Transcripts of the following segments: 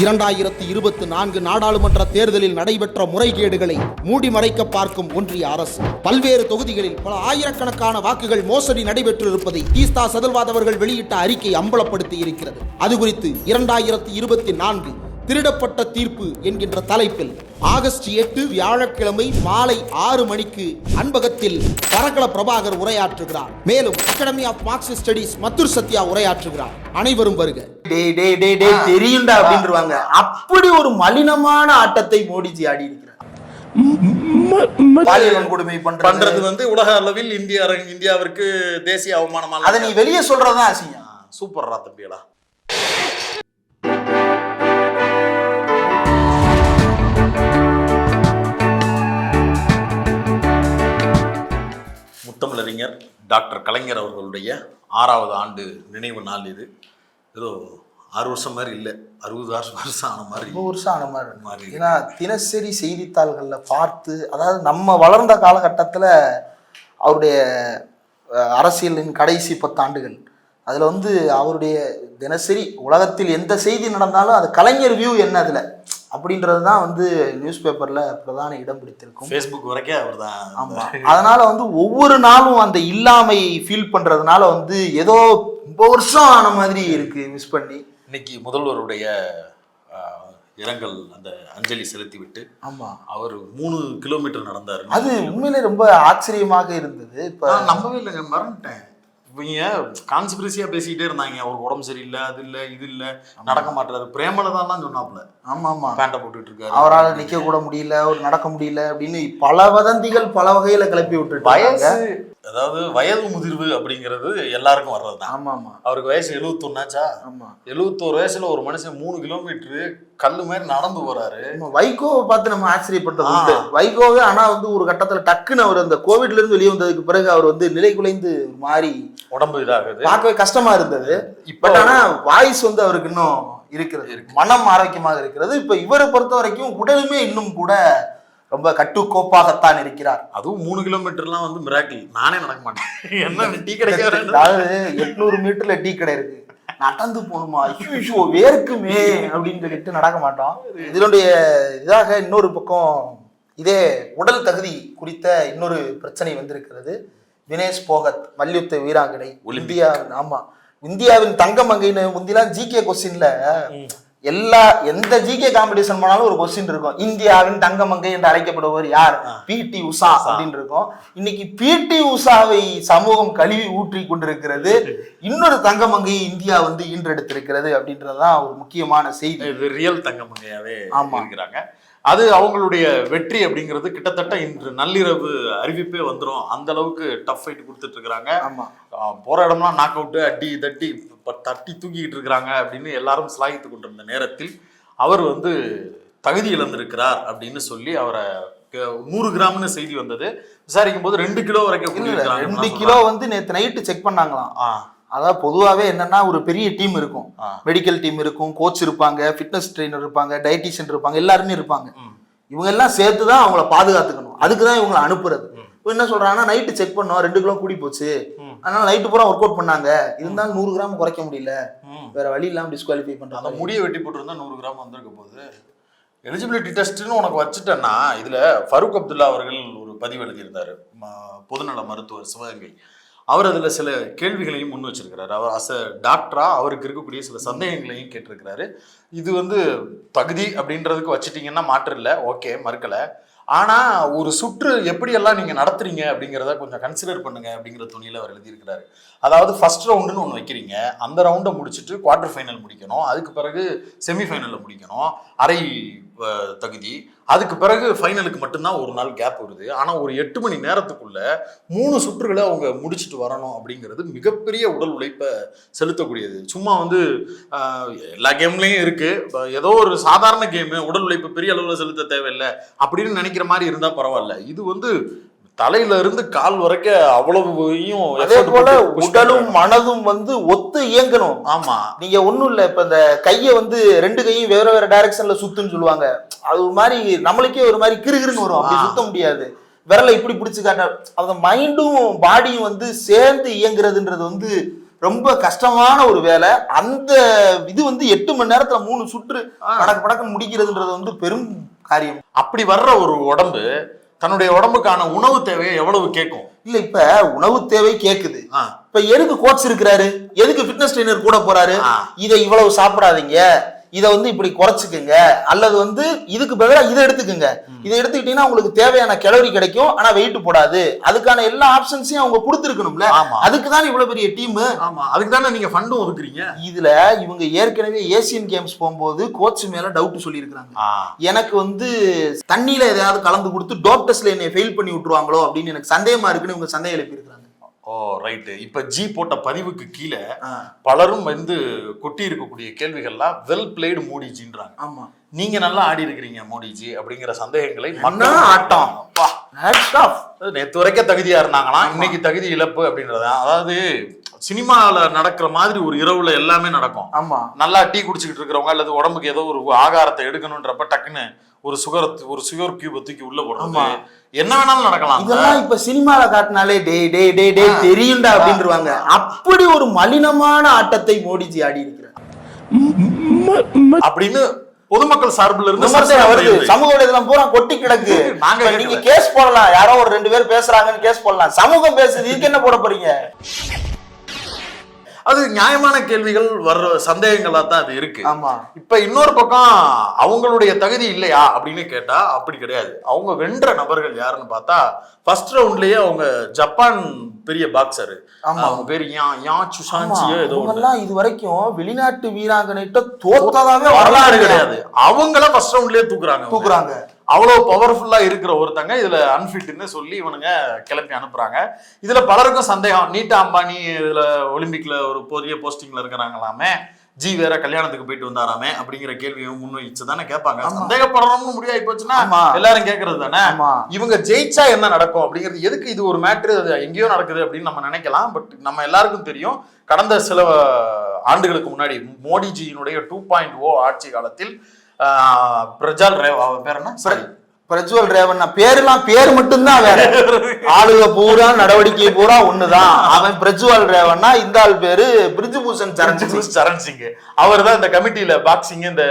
இரண்டாயிரத்தி இருபத்தி நான்கு நாடாளுமன்ற தேர்தலில் நடைபெற்ற முறைகேடுகளை மூடி மறைக்க பார்க்கும் ஒன்றிய அரசு. பல்வேறு தொகுதிகளில் பல ஆயிரக்கணக்கான வாக்குகள் மோசடி நடைபெற்றிருப்பதை தீஸ்தா சதல்வாத் அவர்கள் வெளியிட்ட அறிக்கை அம்பலப்படுத்தி இருக்கிறது. அது குறித்து இரண்டாயிரத்தி இருபத்தி நான்கு திருடப்பட்ட தீர்ப்பு என்கின்ற தலைப்பில் ஆகஸ்ட் எட்டு வியாழக்கிழமை மாலை ஆறு மணிக்கு அன்பகத்தில் பரக்கல பிரபாகர் உரையாற்றுகிறார். மேலும் academy of Marxist studies Mathur Sathya உரையாற்றுகிறார். அனைவரும் வருக. டேய் டேய் டேய் டேய் தெரியும்டா அப்படின்றவாங்க. அப்படி ஒரு மலினமான ஆட்டத்தை மோடிஜி ஆடி இருக்கிறார் பண்றது. பண்றது வந்து உலக அளவில் இந்தியா இந்தியாவிற்கு தேசிய அவமானமா அதை நீ வெளியே சொல்றதுதான் அசிங்கம். சூப்பர்ரா தம்பிகளா. முத்தமிழறிஞர் டாக்டர் கலைஞர் அவர்களுடைய ஆறாவது ஆண்டு நினைவு நாள் இது ஏதோ ஆறு வருஷம் மாதிரி இல்லை அறுபது வருஷம் வருஷம் ஆன மாதிரி ரொம்ப வருஷம் ஆன மாதிரி. மாதிரி. ஏன்னா தினசரி செய்தித்தாள்கள்ல பார்த்து அதாவது நம்ம வளர்ந்த காலகட்டத்துல அவருடைய அரசியலின் கடைசி பத்தாண்டுகள் அதுல வந்து அவருடைய தினசரி உலகத்தில் எந்த செய்தி நடந்தாலும் அது கலைஞர் வியூ என்ன அதுல அப்படின்றது தான் வந்து நியூஸ் பேப்பர்ல பிரதான இடம் பிடித்திருக்கும். ஃபேஸ்புக் வரைக்கும் அவர் தான் ஆமா. அதனால வந்து ஒவ்வொரு நாளும் அந்த இல்லாமை ஃபீல் பண்றதுனால வந்து ஏதோ ரொம்ப வருஷம் ஆன மாதிரி இருக்கு மிஸ் பண்ணி. இன்னைக்கு முதல்வருடைய இரங்கல் அந்த அஞ்சலி செலுத்திவிட்டு ஆமா. அவர் மூணு கிலோமீட்டர் நடந்தாரு அது உண்மையிலே ரொம்ப ஆச்சரியமாக இருந்தது. இப்ப நம்பவே இல்லைங்க மறந்துட்டேன். இவங்க கான்ஸ்பிரசியா பேசிக்கிட்டே இருந்தாங்க. அவருக்கு உடம்பு சரியில்லை அது இல்ல இது இல்ல. நடக்க மாட்டாரு பிரேமலதான் தான் சொன்னாப்ல ஆமா ஆமா. பேண்ட போட்டுட்டு இருக்காரு அவரால் நிக்க கூட முடியல அவர் நடக்க முடியல அப்படின்னு பல வதந்திகள் பல வகையில கிளப்பி விட்டுட்டு வயசு அதாவது வயது முதிர்வு அப்படிங்கிறது எல்லாருக்கும் வர்றதுதான். ஆமா ஆமா அவருக்கு வயசு எழுபத்தொன்னாச்சா ஆமா. எழுபத்தோரு வயசுல ஒரு மனுஷன் மூணு கிலோமீட்டர் கல்லு மாதிரி நடந்து போறாரு. வைகோவை பார்த்து நம்ம ஆச்சரியப்பட்டது. உண்டு. வைகோவே ஆனா வந்து ஒரு கட்டத்துல டக்குன்னு அவர் அந்த கோவிட்ல இருந்து வெளியே வந்ததுக்கு பிறகு அவர் வந்து நிலை குலைந்து மாதிரி உடம்பு இதாகுது. பார்க்கவே கஷ்டமா இருந்தது. இப்போ பட் ஆனா வாய்ஸ் வந்து அவருக்கு இன்னும் இருக்கிறது. மனம் ஆரோக்கியமாக இருக்கிறது. இப்ப இவரை பொறுத்த வரைக்கும் உடலுமே இன்னும் கூட ரொம்ப கட்டுக்கோப்பாகத்தான் இருக்கிறார். அதுவும் மூணு கிலோமீட்டர்லாம் வந்து மிராக்கிள் நானே நடக்க மாட்டேன். என்ன டீ கிடைக்காது அதாவது எட்நூறு மீட்டர்ல டீ கடை இருக்கு. நடந்து போகணுமா? ஐயோ வேர்க்குமே அப்படின்னு சொல்லிட்டு நடக்க மாட்டோம். இதனுடைய இதாக இன்னொரு பக்கம் இதே உடல் தகுதி குறித்த இன்னொரு பிரச்சனை வந்திருக்கிறது. வினேஷ் போகத் மல்யுத்த வீராங்கனை. ஒலிம்பிக். இந்தியா ஆமா. இந்தியாவின் தங்க மங்கைன்னு முந்திலாம் ஜிகே கொஸ்டின்ல எல்லா எந்த ஜிகே காம்படிஷன் போனாலும் ஒரு கொஸ்டின் இருக்கும். இந்தியாவின் தங்க மங்கை என்று அழைக்கப்படுபவர் யார்? பிடி உஷா அப்படின்னு இருக்கும். இன்னைக்கு பிடி உஷாவை சமூகம் கழுவி ஊற்றி கொண்டிருக்கிறது. இன்னொரு தங்க மங்கையை இந்தியா வந்து ஈன்றெடுத்திருக்கிறது அப்படின்றதுதான் ஒரு முக்கியமான செய்தி. ரியல் தங்கமங்கையாவே ஆமா. இருக்கிறாங்க. அது அவங்களுடைய வெற்றி அப்படிங்கிறது கிட்டத்தட்ட இன்று நள்ளிரவு அறிவிப்பே வந்துரும். அந்த அளவுக்கு டஃப் ஃபைட் கொடுத்துட்டு இருக்கிறாங்க. போற இடம்லாம் நாக் அவுட்டு அடி தட்டி தட்டி தூக்கிட்டு இருக்கிறாங்க அப்படின்னு எல்லாரும் சிலாகித்து கொண்டிருந்த நேரத்தில் அவர் வந்து தகுதி இழந்திருக்கிறார் அப்படின்னு சொல்லி அவரை நூறு கிராம்னு செய்தி வந்தது. விசாரிக்கும் போது ரெண்டு கிலோ வரைக்கும் ரெண்டு கிலோ. வந்து நேத்து நைட்டு செக் பண்ணாங்களாம். அதாவது பொதுவாகவே என்னன்னா ஒரு பெரிய டீம் இருக்கும். மெடிக்கல் டீம் இருக்கும் கோச் இருப்பாங்க ஃபிட்னஸ் ட்ரெயினர் இருப்பாங்க டயட்டிஷியன் இருப்பாங்க எல்லாருமே இருப்பாங்க. இவங்க எல்லாம் சேர்த்து தான் அவங்கள பாதுகாத்துக்கணும். அதுக்கு தான் இவங்களை அனுப்புறது. இப்போ என்ன சொல்றாங்கன்னா நைட்டு செக் பண்ணோம் ரெண்டு கிலோ கூடி போச்சு. அதனால நைட்டு பூரா ஒர்க் அவுட் பண்ணாங்க. இருந்தாலும் நூறு கிராம் குறைக்க முடியல. வேற வழி இல்லாம டிஸ்குவாலிஃபை அந்த பண்றாங்க முடியை வெட்டி போட்டிருந்தா நூறு கிராம் வந்திருக்க போகுது. எலிஜிபிலிட்டி டெஸ்ட்னு உனக்கு வச்சுட்டேன்னா இதுல ஃபரூக் அப்துல்லா அவர்கள் ஒரு பதிவு எழுதியிருந்தாரு. பொதுநல மருத்துவர் சிவகங்கை. அவர் அதில் சில கேள்விகளையும் முன் வச்சிருக்கிறாரு. அவர் அச டாக்டரா அவருக்கு இருக்கக்கூடிய சில சந்தேகங்களையும் கேட்டிருக்கிறாரு. இது வந்து தகுதி அப்படின்றதுக்கு வச்சுட்டீங்கன்னா மாற்று இல்லை. ஓகே மறுக்கல. ஆனா ஒரு சுற்று எப்படியெல்லாம் நீங்க நடத்துறீங்க அப்படிங்கிறத கொஞ்சம் கன்சிடர் பண்ணுங்க அப்படிங்கிற துணியில அவர் எழுதியிருக்கிறாரு. அதாவது ஃபர்ஸ்ட் ரவுண்டுன்னு ஒன்று வைக்கிறீங்க. அந்த ரவுண்டை முடிச்சுட்டு குவார்டர் ஃபைனல் முடிக்கணும். அதுக்கு பிறகு செமிஃபைனலில் முடிக்கணும். அரை தகுதி. அதுக்கு பிறகு ஃபைனலுக்கு மட்டும்தான் ஒரு நாள் கேப் வருது. ஆனால் ஒரு எட்டு மணி நேரத்துக்குள்ள மூணு சுற்றுகளை அவங்க முடிச்சுட்டு வரணும் அப்படிங்கிறது மிகப்பெரிய உடல் உழைப்பை செலுத்தக்கூடியது. சும்மா வந்து எல்லா கேம்லேயும் இருக்குது ஏதோ ஒரு சாதாரண கேமு உடல் உழைப்பு பெரிய அளவில் செலுத்த தேவையில்லை அப்படின்னு நினைக்கிற மாதிரி இருந்தால் பரவாயில்ல. இது வந்து தலையில இருந்து கால் வரைக்கும் அவ்வளவையும் அதே போல உடலும். மனதும் வந்து ஒத்து இயங்கணும். ஆமா. நீங்க ஒண்ணும் இல்ல இப்ப இந்த கையை வந்து ரெண்டு கையும் வேற வேற டைரக்ஷன்ல சுத்துன்னு சொல்லுவாங்க. அது ஒரு மாதிரி நம்மளுக்கே ஒரு மாதிரி கிறுகிறுன்னு வரும். அப்படி. சுத்த முடியாது. விரலை இப்படி பிடிச்சு காட்ட அந்த மைண்டும் பாடியும் வந்து சேர்ந்து இயங்குறதுன்றது வந்து ரொம்ப கஷ்டமான ஒரு வேலை. அந்த இது வந்து எட்டு மணி நேரத்துல மூணு சுற்று படக்கு படக்கு முடிக்கிறதுன்றது வந்து பெரும் காரியம். அப்படி வர்ற ஒரு உடம்பு தன்னுடைய உடம்புக்கான உணவு தேவையை எவ்வளவு கேட்கும்? இல்ல இப்ப உணவு தேவை கேக்குது. ஆ. இப்ப எதுக்கு கோச் இருக்கிறாரு? எதுக்கு ஃபிட்னஸ் ட்ரெயினர் கூட போறாரு. இதை இவ்வளவு சாப்பிடாதீங்க. இதை வந்து இப்படி குறைச்சுக்குங்க. அல்லது வந்து இதுக்கு பதிலா இதை எடுத்துக்குங்க. இதை எடுத்துக்கிட்டீங்கன்னா உங்களுக்கு தேவையான கலோரி கிடைக்கும். ஆனா வெயிட் போடாது. அதுக்கான எல்லா ஆப்ஷன்ஸையும் அவங்க கொடுத்துருக்கணும்ல. அதுக்கு தான் இவ்வளவு பெரிய டீம் ஆமா. அதுக்கு தானே நீங்க ஃபண்டும் ஒதுக்குறீங்க? இதுல இவங்க ஏற்கனவே ஏசியன் கேம்ஸ் போகும்போது கோச் மேல டவுட் சொல்லியிருக்காங்க ஆ. எனக்கு வந்து தண்ணியில எதையாவது கலந்து கொடுத்து டோப் டெஸ்ட்ல என்னை ஃபெயில் பண்ணி விட்டுருவாங்களோ அப்படின்னு எனக்கு சந்தேகமா இருக்குன்னு இவங்க சந்தேகம் எழுப்பியிருக்காங்க ஓ ரைட்டு இப்ப ஜி போட்ட பதிவுக்கு கீழே பலரும் வந்து கொட்டி இருக்கக்கூடிய கேள்விகள்லாம் வெல் பிளேடு மோடிஜின்றாங்க. ஆமா. நீங்க நல்லா ஆடி இருக்கிறீங்க மோடிஜி அப்படிங்கிற சந்தேகங்களை மக்கள் ஆட்டம். நேத்து வரைக்கும் தகுதியா இருந்தாங்களாம். இன்னைக்கு தகுதி இழப்பு அப்படின்றது அதாவது சினிமால நடக்கிற மாதிரி ஒரு இரவுல எல்லாமே நடக்கும். ஆமா. நல்லா டீ குடிச்சுக்கிட்டு இருக்கிறவங்க அல்லது உடம்புக்கு ஏதோ ஒரு ஆகாரத்தை எடுக்கணுன்றப்ப டக்குன்னு ஒரு சுகர் ஒரு சுகர் கியூபை தூக்கி உள்ள போடுறது. என்ன வேணாலும் நடக்கலாம். இதெல்லாம் இப்ப சினிமால காட்டினாலே டே டே டே டே தெரியும்டா அப்படின்றவாங்க. அப்படி ஒரு மலினமான ஆட்டத்தை மோடிஜி ஆடி இருக்கிறார். அப்படின்னு பொதுமக்கள் சார்பில் இருந்து வருது. சமூக வலைதளம் பூரா கொட்டி கிடக்கு. நாங்க நீங்க கேஸ் போடலாம். யாரோ ஒரு ரெண்டு பேர் பேசுறாங்கன்னு கேஸ் போடலாம். சமூகம் பேசுது. இதுக்கு என்ன போட போறீங்க? அது நியாயமான கேள்விகள் வர்ற சந்தேகங்களா தான் அது இருக்கு. ஆமா. இப்ப இன்னொரு பக்கம் அவங்களுடைய தகுதி இல்லையா அப்படின்னு கேட்டா அப்படி கிடையாது. அவங்க வென்ற நபர்கள் யாருன்னு பார்த்தா ஃபர்ஸ்ட் ரவுண்ட்லயே அவங்க ஜப்பான் பெரிய பாக்ஸர் ஆமா. அவங்க பேர் யா யா சுஷாஞ்சியோ ஏதோ. இவங்கெல்லாம் இது வரைக்கும் வெளிநாட்டு வீராங்கனைட்ட தோத்ததாவே வரலாறு கிடையாது. அவங்கள ஃபர்ஸ்ட் ரவுண்ட்லயே தூக்குறாங்க. தூக்குறாங்க. அவ்வளவு பவர்ஃபுல்லா இருக்கிற ஒருத்தங்க இதுல அன்ஃபிட்னு சொல்லி இவனுங்க கிளப்பி அனுப்புறாங்க. இதுல பலருக்கும் சந்தேகம். நீட்டா அம்பானி இதுல ஒலிம்பிக்ல ஒரு பெரிய போஸ்டிங்ல இருக்கிறாங்களாமே. ஜி வேற கல்யாணத்துக்கு போயிட்டு வந்தாராமே அப்படிங்கிற கேள்வியும் முன்வைச்சு தானே கேட்பாங்க சந்தேகப்படுறோம்னு முடிவாகி போச்சுன்னா. எல்லாரும் கேட்கறது தானே? இவங்க ஜெயிச்சா என்ன நடக்கும் அப்படிங்கிறது எதுக்கு இது ஒரு மேட்ரு அது எங்கேயோ நடக்குது அப்படின்னு நம்ம நினைக்கலாம். பட் நம்ம எல்லாருக்கும் தெரியும் கடந்த சில ஆண்டுகளுக்கு முன்னாடி மோடிஜியினுடைய டூ பாயிண்ட் ஓ ஆட்சி காலத்தில் பிரஜால் ரேவ் பேர் என்ன? சரி. பிரஜ்வல் ரேவண்ணா பேருலாம் பேர் மட்டும்தான் வேற. ஆளுக பூரா நடவடிக்கை பூரா ஒண்ணுதான். அவன் பிரஜ்வல் ரேவண்ணா இந்த ஆள் பேரு பிரிஜுபூஷன் சரண் சரண் சிங் அவர் தான் இந்த கமிட்டியில பாக்ஸிங் இந்த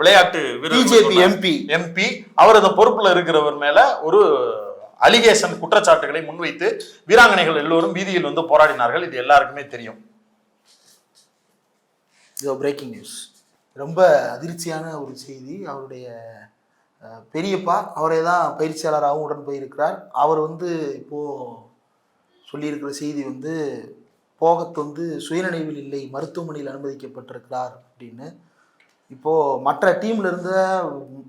விளையாட்டு பிஜேபி எம்பி எம்பி அவர் அந்த பொறுப்புல இருக்கிறவர் மேல ஒரு அலிகேஷன் குற்றச்சாட்டுகளை முன்வைத்து வீராங்கனைகள் எல்லோரும் வீதியில் வந்து போராடினார்கள். இது எல்லாருக்குமே தெரியும். பிரேக்கிங் நியூஸ் ரொம்ப அதிர்ச்சியான ஒரு செய்தி. அவருடைய பெரியப்பா அவரே தான் பயிற்சியாளராகவும் உடன் போயிருக்கிறார். அவர் வந்து இப்போது சொல்லியிருக்கிற செய்தி வந்து போகத் வந்து சுயநினைவில் இல்லை மருத்துவமனையில் அனுமதிக்கப்பட்டிருக்கிறார் அப்படின்னு. இப்போ மற்ற டீம்ல இருந்த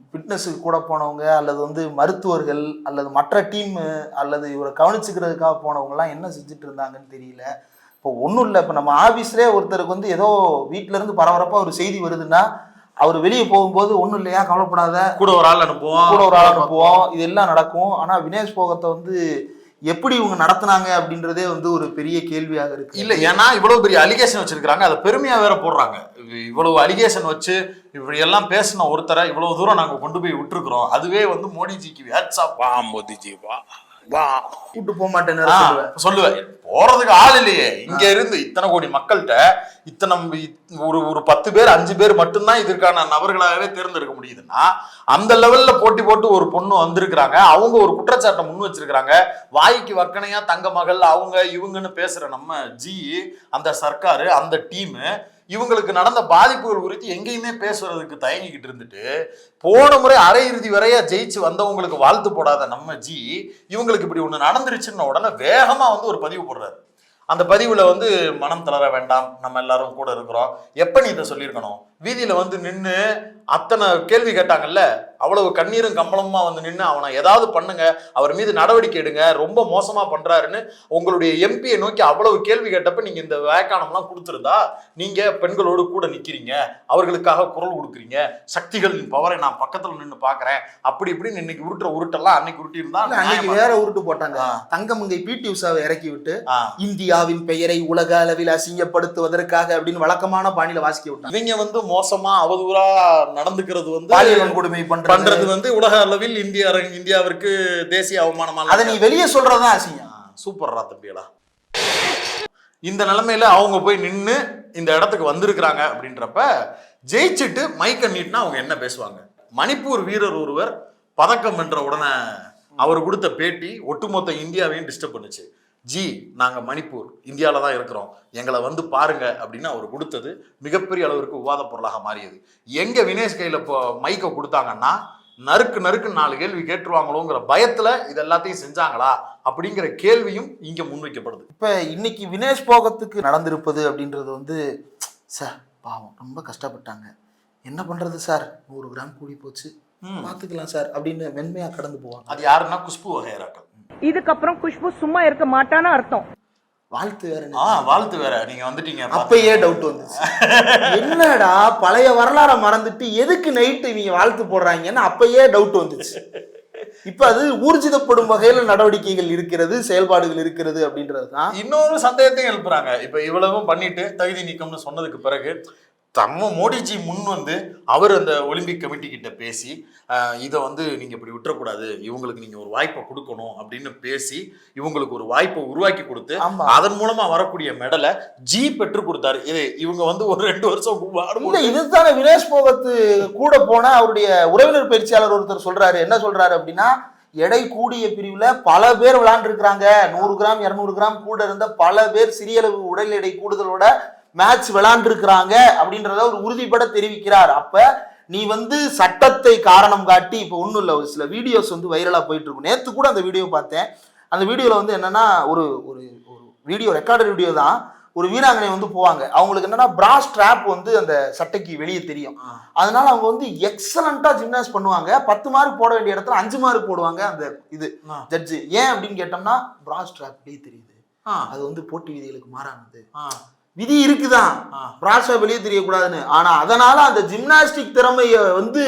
ஃபிட்னஸுக்கு கூட போனவங்க அல்லது வந்து மருத்துவர்கள் அல்லது மற்ற டீம் அல்லது இவரை கவனிச்சுக்கிறதுக்காக போனவங்கலாம் என்ன செஞ்சுட்டு இருந்தாங்கன்னு தெரியல. இப்போ ஒன்றும் இல்லை. இப்போ நம்ம ஆஃபீஸ்லேயே ஒருத்தருக்கு வந்து ஏதோ வீட்ல இருந்து பரபரப்பாக ஒரு செய்தி வருதுன்னா அவர் வெளியே போகும்போது ஒன்றும் இல்லையா கவலைப்படாத. கூட ஒரு ஆள் அனுப்புவோம். கூட ஒரு ஆள் அனுப்புவோம். இதெல்லாம் நடக்கும். ஆனால் வினேஷ் போகத்தை வந்து எப்படி இவங்க நடத்துனாங்க அப்படின்றதே வந்து ஒரு பெரிய கேள்வியாக இருக்கு. இல்ல ஏன்னா இவ்வளவு பெரிய அலிகேஷன் வச்சிருக்காங்க அதை பெருமையா வேற போடுறாங்க. இவ்- இவ்வளவு அலிகேஷன் வச்சு இப்படி எல்லாம் பேசின ஒருத்தரை இவ்வளவு தூரம் நாங்க கொண்டு போய் விட்டுருக்கிறோம். அதுவே வந்து மோடிஜிக்கு வாட்ஸ்அப் வா மோதிஜி வா. வா கூட்டு போக மாட்டேன்னு சொல்லுவேன். போறதுக்கு ஆள் இல்லையே. இங்க இருந்து இத்தனை கோடி மக்கள்கிட்ட இத்தனை இத்- ஒரு ஒரு பத்து பேர் அஞ்சு பேர் மட்டும்தான் இதற்கான நபர்களாகவே தேர்ந்தெடுக்க முடியுதுன்னா அந்த லெவல்ல போட்டி போட்டு ஒரு பொண்ணு வந்திருக்கிறாங்க. அவங்க ஒரு குற்றச்சாட்டை முன் வச்சிருக்கிறாங்க. வாய்க்கு வக்கனையா தங்க மகள் அவங்க இவங்கன்னு பேசுற நம்ம ஜி அந்த சர்க்காரு அந்த டீம் இவங்களுக்கு நடந்த பாதிப்புகள் குறித்து எங்கேயுமே பேசுறதுக்கு தயங்கிக்கிட்டு இருந்துட்டு போன முறை அரையிறுதி வரையா ஜெயிச்சு வந்தவங்களுக்கு வாழ்த்து போடாத நம்ம ஜி இவங்களுக்கு இப்படி ஒன்று நடந்துருச்சுன்னு உடனே வேகமாக வந்து ஒரு பதிவு போடுறாரு. அந்த பதிவில் வந்து மனம் தளர வேண்டாம் நம்ம எல்லாரும் கூட இருக்கிறோம். எப்போ நீ இதை சொல்லியிருக்கணும்? வீதியில வந்து நின்னு அத்தனை கேள்வி கேட்டாங்கல்ல? அவ்வளவு கண்ணீரும் கம்பளமா வந்து நின்னு அவனை ஏதாவது பண்ணுங்க அவர் மீது நடவடிக்கை எடுங்க ரொம்ப மோசமா பண்றாருன்னு உங்களுடைய எம்பியை நோக்கி அவ்வளவு கேள்வி கேட்டப்ப நீங்க இந்த வேக்கானம்லாம் கொடுத்துருந்தா நீங்க பெண்களோடு கூட நிக்கிறீங்க அவர்களுக்காக குரல் கொடுக்குறீங்க சக்திகளின் பவரை நான் பக்கத்துல நின்னு பாக்குறேன் அப்படி இப்படின்னு இன்னைக்கு உருட்டுற உருட்டெல்லாம் அன்னைக்கு உருட்டி இருந்தா இல்ல, அன்னைக்கு வேற உருட்டு போட்டாங்க. தங்கமங்கை பிடி உஷாவை இறக்கி விட்டு. இந்தியாவின் பெயரை உலக அளவில் அசிங்கப்படுத்துவதற்காக அப்படின்னு வழக்கமான பாணியில வாசிக்க விட்டாங்க. இவங்க வந்து மோசமா அவதூறா நடந்துக்கிறது வந்து பாலியல் வன்கொடுமை பண்றது. வந்து உலக அளவில் இந்திய இந்தியாவிற்கு தேசிய அவமானமா அதை நீ வெளியே சொல்றதுதான் அசிங்கம். சூப்பர்ரா தம்பியடா. இந்த நிலைமையில அவங்க போய் நின்று இந்த இடத்துக்கு வந்திருக்கிறாங்க அப்படின்றப்ப ஜெயிச்சுட்டு மைக்க நீட்டினா அவங்க என்ன பேசுவாங்க? மணிப்பூர் வீரர் ஒருவர் பதக்கம் வென்ற உடனே அவர் கொடுத்த பேட்டி ஒட்டுமொத்த இந்தியாவையும் டிஸ்டர்ப் பண்ணுச்சு. ஜி நாங்க மணிப்பூர் இந்தியாவில தான் இருக்கிறோம். எங்களை வந்து பாருங்க அப்படின்னு அவர் கொடுத்தது. மிகப்பெரிய அளவிற்கு விவாத பொருளாக மாறியது. எங்க வினேஷ் கையில இப்போ மைக்கை கொடுத்தாங்கன்னா நறுக்கு நறுக்கு நாலு கேள்வி கேட்டுருவாங்களோங்கிற பயத்துல இது எல்லாத்தையும் செஞ்சாங்களா அப்படிங்கிற கேள்வியும் இங்க முன்வைக்கப்படுது. இப்ப இன்னைக்கு வினேஷ் போகத்துக்கு நடந்திருப்பது அப்படின்றது வந்து சார் பாவம் ரொம்ப கஷ்டப்பட்டாங்க. என்ன பண்றது சார்? நூறு கிராம் கூடி போச்சு. ம். பாத்துக்கலாம் சார் அப்படின்னு மென்மையா கடந்து போவாங்க. அது யாருன்னா குஷ்பு வகையராட்டம் இதுக்கப்புறம் குஷ்பு சும்மா இருக்க மாட்டான்னு அர்த்தம். வாழ்த்து வேற? ஆ வாழ்த்து வேற. நீங்க வந்துட்டீங்க அப்பயே டவுட் வந்துச்சு. என்னடா பழைய வரலாறை மறந்துட்டு எதுக்கு நைட்டு இவங்க வாழ்த்து போடுறாங்கன்னு அப்பயே டவுட் வந்துச்சு. இப்ப அது ஊர்ஜிதப்படும் வகையில நடவடிக்கைகள் இருக்கிறது செயல்பாடுகள் இருக்கிறது அப்படின்றது தான் இன்னொரு சந்தேகத்தையும் எழுப்புறாங்க. இப்ப இவ்வளவும் பண்ணிட்டு தகுதி நீக்கம்னு சொன்னதுக்கு பிறகு தம்ம மோடிஜி முன் வந்து அவர் அந்த ஒலிம்பிக் கமிட்டி கிட்ட பேசி இதை வந்து நீங்க இப்படி விட்டுறக்கூடாது. இவங்களுக்கு நீங்க ஒரு வாய்ப்பை கொடுக்கணும். அப்படின்னு பேசி இவங்களுக்கு ஒரு வாய்ப்பை உருவாக்கி கொடுத்து. அதன் மூலமா வரக்கூடிய மெடலை ஜி பெற்று கொடுத்தாரு. இது இவங்க வந்து ஒரு ரெண்டு வருஷம் இதுதானே வினேஷ் போகத்து கூட போன அவருடைய உறவினர் பயிற்சியாளர் ஒருத்தர் சொல்றாரு. என்ன சொல்றாரு அப்படின்னா எடை கூடிய பிரிவுல பல பேர் விளையாண்டுருக்காங்க நூறு கிராம் இருநூறு கிராம் கூட இருந்த பல பேர் சிறிய அளவு உடல் எடை கூடுதலோட மேட்ச் விளையாண்டுருக்கிறாங்க அப்படின்றத அவர் உறுதிப்பட தெரிவிக்கிறார். அப்ப நீ வந்து சட்டத்தை காரணம் காட்டி இப்போ ஒன்றும் இல்லை ஒரு சில வீடியோஸ் வந்து வைரலாக போயிட்டு இருக்கும். நேற்று கூட அந்த வீடியோ பார்த்தேன். அந்த வீடியோவில் வந்து என்னன்னா ஒரு ஒரு ஒரு வீடியோ ரெக்கார்டட் வீடியோ தான். ஒரு வீராங்கனை வந்து போவாங்க. அவங்களுக்கு என்னன்னா பிரா ஸ்ட்ராப் வந்து அந்த சட்டைக்கு வெளியே தெரியும். அதனால அவங்க வந்து எக்ஸலண்டா ஜிம்னாஸ் பண்ணுவாங்க. பத்து மார்க் போட வேண்டிய இடத்துல அஞ்சு மார்க் போடுவாங்க அந்த இது. ஜட்ஜு ஏன் அப்படின்னு கேட்டோம்னா பிரா ஸ்ட்ராப் வெளியே தெரியுது. அது வந்து போட்டி விதிகளுக்கு மாறானது. விதி இருக்குதான். பிராஷா வெளியே தெரியக்கூடாதுன்னு. ஆனா அதனால அந்த ஜிம்னாஸ்டிக் திறமையை வந்து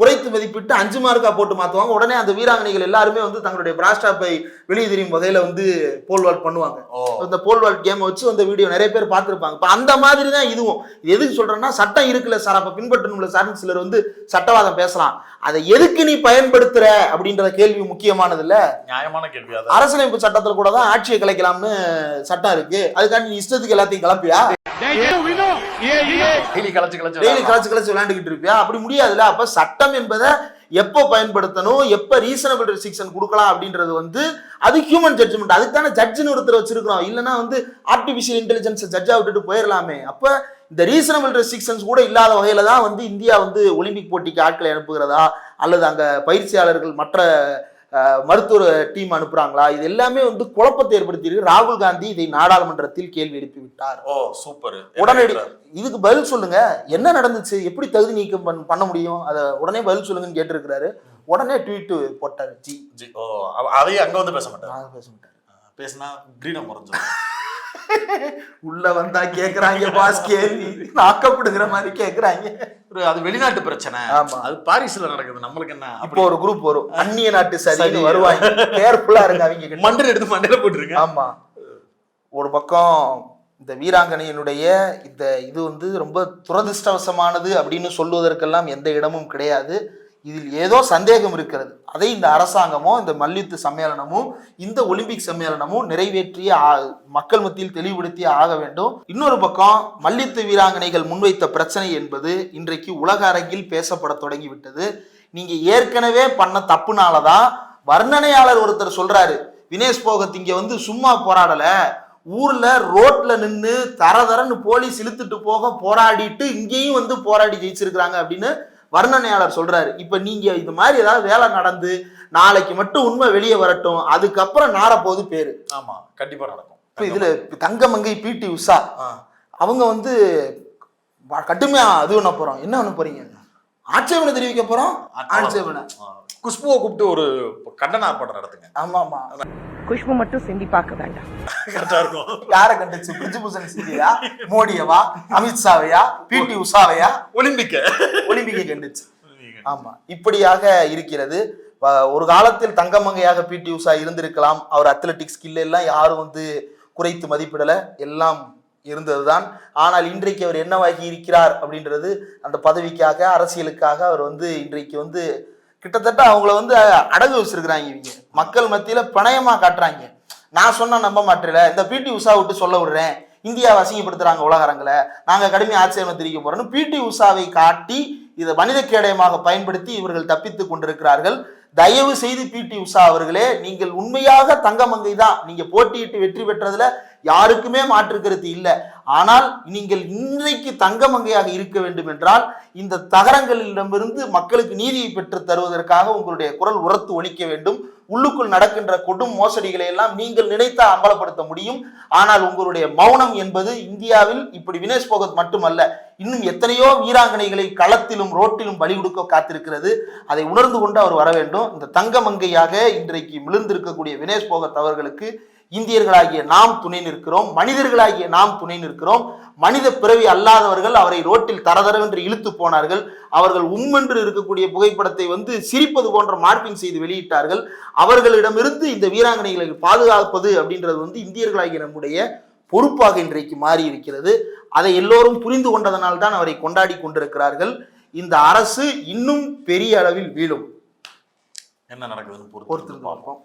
குறைத்து மதிப்பிட்டு அஞ்சு மார்க்கா போட்டு மாத்துவாங்க. உடனே அந்த வீராங்கனைகள் எல்லாருமே வந்து தங்களுடைய பிராஸ்டாப்பை வெளியே தெரியும் வகையில வந்து போல் வால்ட் பண்ணுவாங்க. ஓ. இந்த போல் வால்ட் கேம் வச்சு அந்த வீடியோ நிறைய பேர் பார்த்துருப்பாங்க. இப்போ அந்த மாதிரி தான் இதுவும். இது எதுக்கு சொல்றேன்னா சட்டம் இருக்குல்ல சார். அப்ப பின்பற்றணும்ல சார்னு சிலர் வந்து சட்டவாதம் பேசலாம். அதை எதுக்கு நீ பயன்படுத்துற அப்படின்ற கேள்வி முக்கியமானது இல்ல நியாயமான கேள்வி அரசியலமைப்பு சட்டத்துல கூட தான் ஆட்சியை கலைக்கலாம்னு சட்டம் இருக்கு. அதுக்காண்டி நீ இஷ்டத்துக்கு எல்லாத்தையும் கிளப்பியா டெய்லி கலைச்சு கலைச்சு டெய்லி. கலைச்சு கலைச்சு விளையாண்டுக்கிட்டு இருப்பியா? அப்படி முடியாதுல்ல. அப்ப சட்டம் என்பதை எப்போ பயன்படுத்தணும் எப்போ ரீசனபிள் ரெஸ்ட்ரிக்ஷன் கொடுக்கலாம் அப்படின்றது வந்து அது ஹியூமன் ஜட்ஜ்மெண்ட் அதுக்கு தானே ஜட்ஜ்னு ஒருத்தர் வச்சிருக்கிறோம். இல்லைன்னா வந்து ஆர்டிஃபிஷியல் இன்டெலிஜென்ஸ் ஜட்ஜாக விட்டுட்டு போயிடலாமே அப்போ இந்த ரீசனபிள் ரெஸ்ட்ரிக்ஷன்ஸ் கூட இல்லாத வகையில் தான் வந்து இந்தியா வந்து ஒலிம்பிக் போட்டிக்கு ஆட்களை அனுப்புகிறதா அல்லது அங்கே பயிற்சியாளர்கள் மற்ற மருத்துவ டீம் அனுப்புறாங்களா? இது எல்லாமே வந்து குழப்பத்தை ஏற்படுத்தியிருக்கு. ராகுல் காந்தி இதை நாடாளுமன்றத்தில் கேள்வி எழுப்பி விட்டார். Oh super. உடனடி இதுக்கு பதில் சொல்லுங்க. என்ன நடந்துச்சு? எப்படி தகுதி நீக்கம் பண்ண- முடியும்? அதை உடனே பதில் சொல்லுங்கன்னு கேட்டிருக்கிறாரு. உடனே ட்வீட் போட்டாரு. ஜி. ஜி ஓ அதையும் அங்க வந்து பேச மாட்டார். பேச மாட்டாரு பேசினா கிரீடம் குறைஞ்சிடும் உள்ள வந்தா கேக்குறாங்க பாஸ் கேள்வி நாக்கப்படுங்கிற மாதிரி கேக்குறாங்க. ஒரு அது வெளிநாட்டு பிரச்சனை. ஆமா. அது பாரிஸ்ல நடக்குது. நம்மளுக்கு என்ன? இப்போ ஒரு குரூப் வரும். அந்நிய நாட்டு சரி. வருவாங்க. கேர்ஃபுல்லா இருங்க அவங்க மண்டல் எடுத்து மண்டையில போட்டுருங்க. ஆமா. ஒரு பக்கம் இந்த வீராங்கனையினுடைய இந்த இது வந்து ரொம்ப துரதிர்ஷ்டவசமானது அப்படின்னு சொல்லுவதற்கெல்லாம் எந்த இடமும் கிடையாது. இதில் ஏதோ சந்தேகம் இருக்கிறது. அதை இந்த அரசாங்கமோ இந்த மல்யுத்த சம்மேளனமும் இந்த ஒலிம்பிக் சம்மேளனமும் நிறைவேற்றிய ஆ- மக்கள் மத்தியில் தெளிவுபடுத்திய ஆக வேண்டும். இன்னொரு பக்கம் மல்யுத்த வீராங்கனைகள் முன்வைத்த பிரச்சனை என்பது இன்றைக்கு உலக அரங்கில் பேசப்பட தொடங்கிவிட்டது. நீங்க ஏற்கனவே பண்ண தப்புனாலதான் வர்ணனையாளர் ஒருத்தர் சொல்றாரு வினேஷ் போகத் இங்க வந்து சும்மா போராடல. ஊர்ல ரோட்ல நின்று தர தரன்னு போலீஸ் இழுத்துட்டு போக போராடிட்டு இங்கேயும் வந்து போராடி ஜெயிச்சிருக்கிறாங்க அப்படின்னு வர்ணனையாளர் சொல்றாரு. இப்ப நீங்க இது மாதிரி ஏதாவது வேலை நடந்து நாளைக்கு மட்டும் உண்மை வெளியே வரட்டும் அதுக்கப்புறம் நாரப்போகுது பேரு. ஆமா கண்டிப்பா நடக்கும். இப்ப இதுல தங்கமங்கை பிடி உஷா. அவங்க வந்து கடுமையா அது பண்ண போறோம் என்ன பண்ண போறீங்க? ஆட்சேபனை தெரிவிக்க போறோம் ஆட்சேபனை. குஷ்புவை கூப்பிட்டு ஒரு கண்டன ஆர்ப்பாட்டம் நடத்துங்க. ஆமா ஆமா குஷ்பு மட்டும் சிந்தி பார்க்க வேண்டாம். கரெக்டா இருக்கும். யார கண்டுச்சு? பிரிஜுபூஷன் சிந்தியா? மோடியவா அமித்ஷாவையா பிடி உஷாவையா? ஒலிம்பிக்க. ஒலிம்பிக்கை கண்டுச்சு. ஆமா. இப்படியாக இருக்கிறது. ஒரு காலத்தில் தங்கமங்கையாக பிடி உஷா இருந்திருக்கலாம். அவர் அத்லெட்டிக்ஸ் ஸ்கில் எல்லாம் யாரும் வந்து குறைத்து மதிப்பிடல. எல்லாம் இருந்ததுதான். ஆனால் இன்றைக்கு அவர் என்னவாகி இருக்கிறார் அப்படின்றது அந்த பதவிக்காக அரசியலுக்காக அவர் வந்து இன்றைக்கு வந்து கிட்டத்தட்ட அவங்கள வந்து அடகு வச்சிருக்கிறாங்க இவங்க. மக்கள் மத்தியில பணயமாக காட்டுறாங்க. நான் சொன்ன நம்ப மாட்டேல. இந்த பிடி உஷா விட்டு சொல்ல விடுறேன். இந்தியாவை அசிங்கப்படுத்துறாங்க உலகரங்களை நாங்க கடுமையாக ஆட்சேபம் தெரிவிக்க போறோம்னு பிடி உஷாவை காட்டி இதை மனித கேடயமாக பயன்படுத்தி இவர்கள் தப்பித்து கொண்டிருக்கிறார்கள். தயவு செய்து பிடி உஷா அவர்களே நீங்கள் உண்மையாக தங்கமங்கை தான். நீங்க போட்டியிட்டு வெற்றி பெற்றதுல யாருக்குமே மாற்று கருத்து இல்லை. ஆனால் நீங்கள் இன்றைக்கு தங்கமங்கையாக இருக்க வேண்டும் என்றால் இந்த தகரங்களிடமிருந்து மக்களுக்கு நீதியை பெற்று தருவதற்காக உங்களுடைய குரல் உரத்து ஒழிக்க வேண்டும். உள்ளுக்குள் நடக்கின்ற கொடும் மோசடிகளை எல்லாம் நீங்கள் நினைத்தால் அம்பலப்படுத்த முடியும். ஆனால் உங்களுடைய மௌனம் என்பது இந்தியாவில் இப்படி வினேஷ் போகத் மட்டுமல்ல இன்னும் எத்தனையோ வீராங்கனைகளை களத்திலும் ரோட்டிலும் பலி கொடுக்க காத்திருக்கிறது. அதை உணர்ந்து கொண்டு அவர் வர வேண்டும். இந்த தங்கமங்கையாக இன்றைக்கு மிளிர்ந்திருக்கக்கூடிய வினேஷ் போகத் அவர்களுக்கு இந்தியர்களாகிய நாம் துணை நிற்கிறோம் மனிதர்களாகிய நாம் துணை நிற்கிறோம். மனித பிறவி அல்லாதவர்கள் அவரை ரோட்டில் தரதரவென்று இழுத்து போனார்கள். அவர்கள் உம்மென்று இருக்கக்கூடிய புகைப்படத்தை வந்து சிரிப்பது போன்ற மார்பிங் செய்து வெளியிட்டார்கள். அவர்களிடமிருந்து இந்த வீராங்கனைகளை பாதுகாப்பது அப்படின்றது வந்து இந்தியர்களாகிய நம்முடைய பொறுப்பாக இன்றைக்கு மாறி இருக்கிறது அதை எல்லோரும் புரிந்து கொண்டதனால் தான் அவரை கொண்டாடி கொண்டிருக்கிறார்கள். இந்த அரசு இன்னும் பெரிய அளவில் வீழும். என்ன நடக்குதுன்னு பொறுத்து பார்ப்போம்.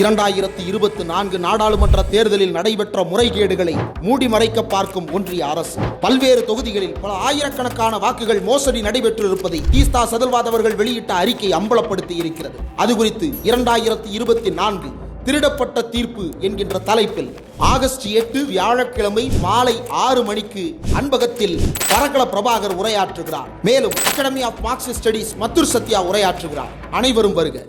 இரண்டாயிரத்தி இருபத்தி நான்கு நாடாளுமன்ற தேர்தலில் நடைபெற்ற முறைகேடுகளை மூடி மறைக்க பார்க்கும் ஒன்றிய அரசு. பல்வேறு தொகுதிகளில் பல ஆயிரக்கணக்கான வாக்குகள் மோசடி நடைபெற்றிருப்பதை தீஸ்தா சதல்வாத் அவர்கள் வெளியிட்ட அறிக்கை அம்பலப்படுத்தி இருக்கிறது அது குறித்து இரண்டாயிரத்தி இருபத்தி நான்கு திருடப்பட்ட தீர்ப்பு என்கின்ற தலைப்பில் ஆகஸ்ட் எட்டு வியாழக்கிழமை மாலை ஆறு மணிக்கு அன்பகத்தில் பரகல பிரபாகர் உரையாற்றுகிறார். மேலும் academy of Marxist studies Mathur Sathya உரையாற்றுகிறார். அனைவரும் வருக.